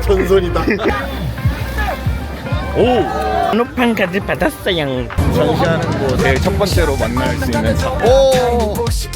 전설이다. 오! 번호판 카드 받았어요. 전시하는 곳에 첫 번째로 만날 수 있는 자. 오. 혹시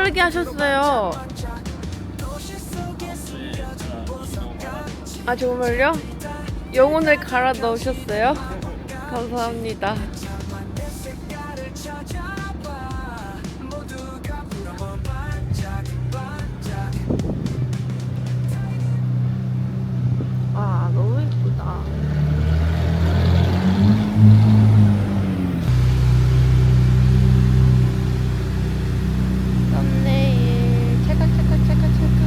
빠르게 하셨어요. 아 정말요? 영혼을 갈아 넣으셨어요? 감사합니다. 아 너무 예쁘다. 썸네일 체크 체크 체크 체크.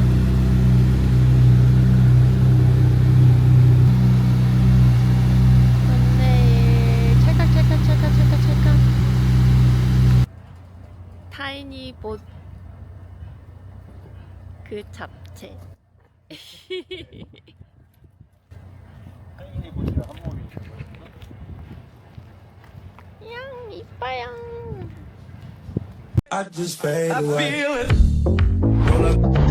썸네일 체크 체크 체크 체크 체크. 타이니봇 그 잡채. 양 이뻐요. I just fade away 더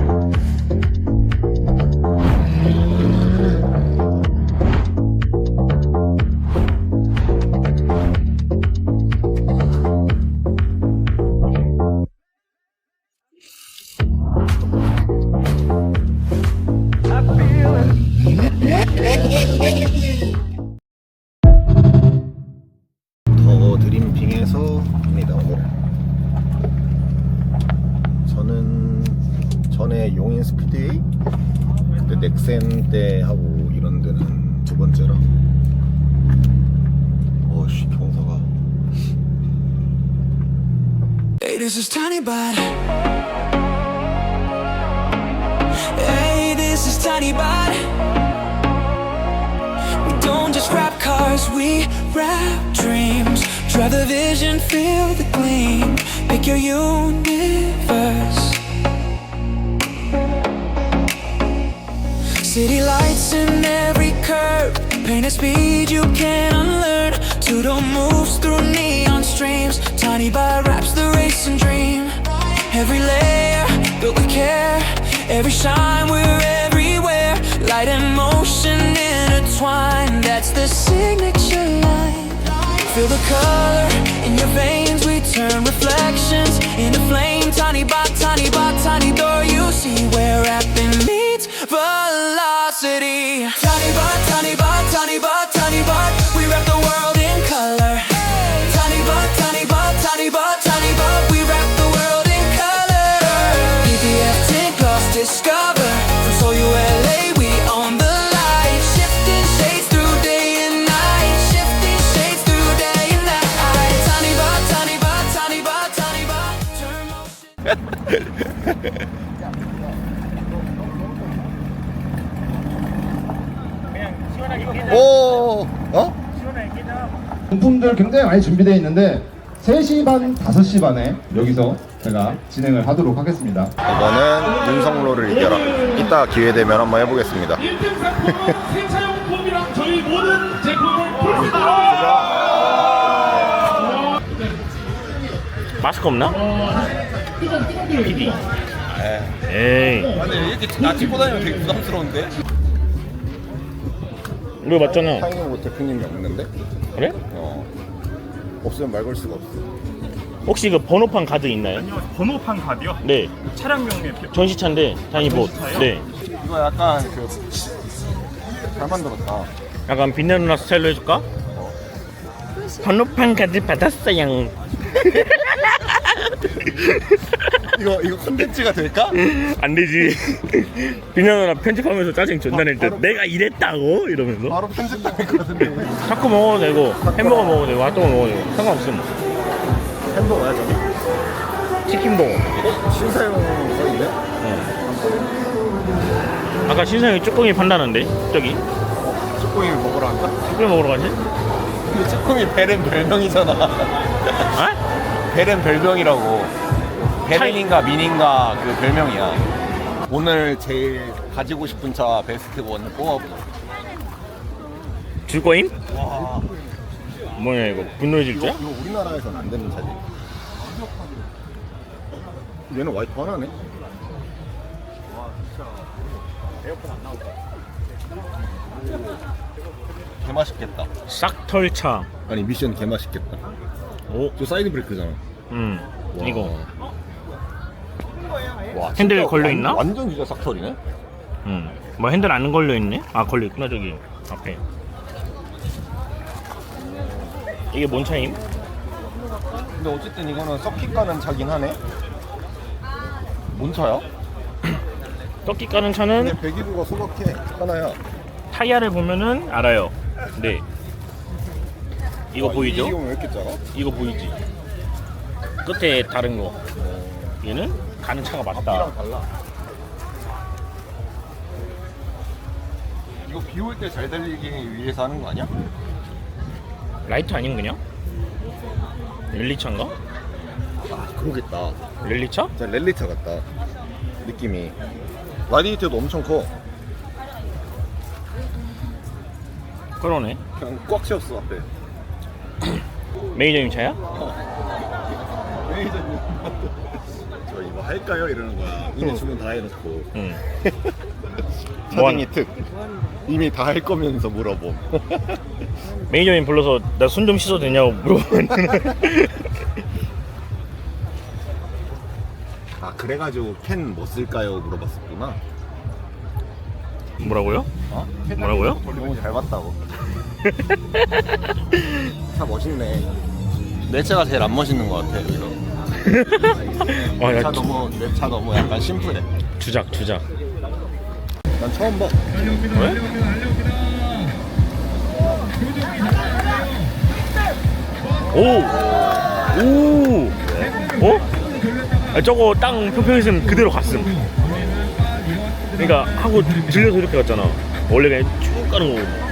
전에 용인 스피드웨이 그때 넥센 때 하고 이런 데는 두 번째라. 어씨 경사가. Hey, this is Tiny Bot. Hey, this is Tiny Bot. We don't just rap cars, we rap dreams. Drive the vision, feel the gleam. Pick your universe. City lights in every curve. Paint a speed you can't unlearn. Tudo moves through neon streams. Tiny by wraps the racing dream. Every layer built with care. Every shine, we're everywhere. Light and motion intertwined. That's the signature line. Feel the color in your veins. We turn reflections 용품들 굉장히 많이 준비되어 있는데 3시 반, 5시 반에 여기서 제가 진행을 하도록 하겠습니다. 이거는 윤성로를 이겨라. 이따 기회 되면 한번 해보겠습니다. 세차용품이랑 저희 모든 제품을 풀스다 마스크 없나? PD. 에이. 근데 이렇게 나 찍고 다니면 되게 부담스러운데? 이거 맞잖아. 타이밍 대표님이 없는데? 그래? 어. 없으면 말 걸 수가 없어. 혹시 그 번호판 카드 있나요? 번호판 카드요? 네. 표- 전시차인데 타이니봇. 전시차요? 네. 이거 약간 그 잘 만들었다. 약간 빛나 누나 스타일로 해줄까? 번호판 카드 받았어요. 이거 이거 컨텐츠가 될까? 안 되지. 빈현 누나 편집하면서 짜증 존나 낼때 내가 이랬다고 이러면서 바로 편집당할 것 같은데. 타코 먹어도 되고 햄버거 먹어도 되고 핫도그 먹어도 되고 상관없음. 햄버거야 저기. 치킨 버거. 어? 신사용 써 있네. 아까 신상이 쭈꾸미 판다는데 저기 쭈꾸미 먹으러 갈까? 쭈꾸미 먹으러 가지? 근데 쭈꾸미 벨은 별명이잖아. 아? 벨은 별명이라고. 벨인가 민인가 그 별명이야. 오늘 제일 가지고 싶은 차 베스트 원 뽑아보자. 줄 거임? 뭐냐 이거 분노의 이거, 질주야? 이거 우리나라에서는 안 되는 차지. 얘는 와이프 하나네. 개 맛있겠다. 싹털차. 아니 미션 개 맛있겠다. 오, 저 사이드 브레이크잖아. 음, 와. 이거. 와, 핸들 진짜 걸려 완- 있나? 완전 진짜 싹털이네. 음, 뭐 핸들 안 걸려 있네? 아 걸려 있구나 저기 앞에. 이게 뭔 차임? 근데 어쨌든 이거는 서킷 가는 차긴 하네. 뭔 차야? 떡기 까는 차는 근데 배기구가 소박해. 하나야. 타이어를 보면은 알아요. 네. 이거 와, 보이죠? 이거 왜 이렇게 작아? 이거 보이지? 끝에 다른 거. 얘는 가는 차가 맞다. 달라. 이거 비 올 때 잘 달리기 위해서 하는 거 아니야? 라이트 아닌 그냥? 랠리차인가? 아 그러겠다. 랠리차? 진짜 랠리차 같다. 느낌이. 라디에이터도 엄청 커. 그러네. 그냥 꽉 채웠어 앞에. 메이저님 차야? 매니저님. 저 이거 할까요? 이러는 거야. 이미 주문 다 해놓고. 응. 차등이 특. 이미 다 할 거면서 물어봄. 메이저님 불러서 나 손 좀 씻어도 되냐고 물어봤는데 아 그래가지고 캔 뭐 쓸까요? 물어봤었구나. 뭐라고요? 어? 뭐라고요? 너무 잘 봤다고. 차 멋있네. 내 차가 제일 안 멋있는 것 같아. 여기서. 아, 내 야, 차 주, 너무 내차 너무 약간 심플해. 주작 주작. 난 처음 봐. 왜? 오! 오! 어? 아, 저거 땅 평평했으면 그대로 갔음. 그러니까 하고 들려서 이렇게 갔잖아. 원래 그냥 쭉 가는 거고.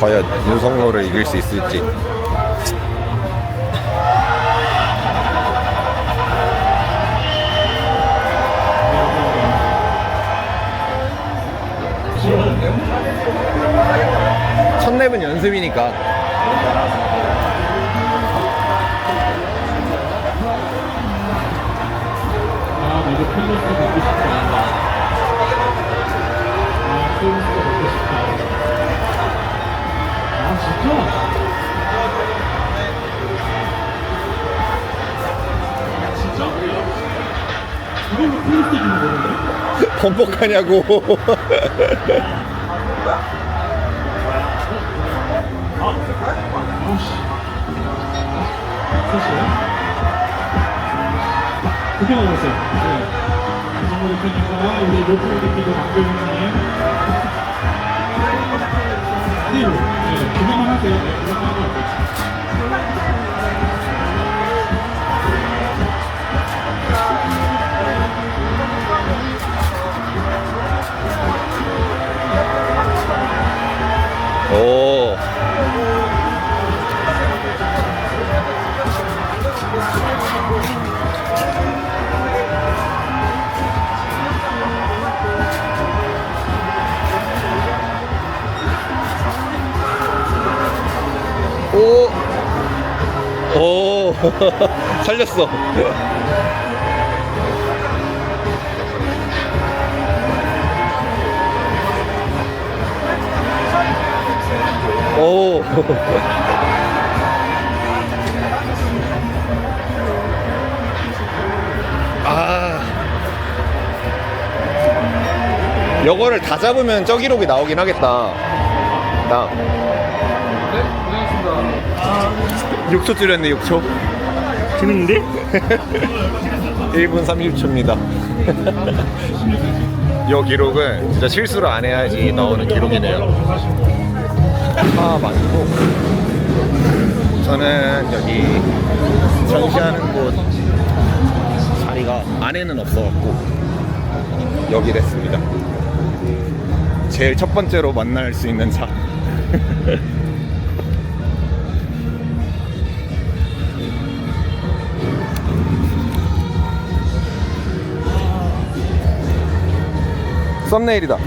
과연 윤석로를 이길 수 있을지. 첫 랩은 연습이니까. 번복하냐고. 그렇게 먹었어요. 네. 정모 대표님과 우리 노프로 대표님 박교영님. 아니요. 네, 그것만 하세요. 네, 그것만 하고. 살렸어. 오. 아. 요거를 다 잡으면 저 기록이 나오긴 하겠다. 나. 6초 줄였네, 6초. 재밌는데? 1분 30초입니다. 요 기록은 진짜 실수를 안 해야지 나오는 기록이네요. 아, 많고. 저는 여기 전시하는 곳 자리가 안에는 없어갖고 여기 랬습니다. 제일 첫 번째로 만날 수 있는 차. 썸네일이다.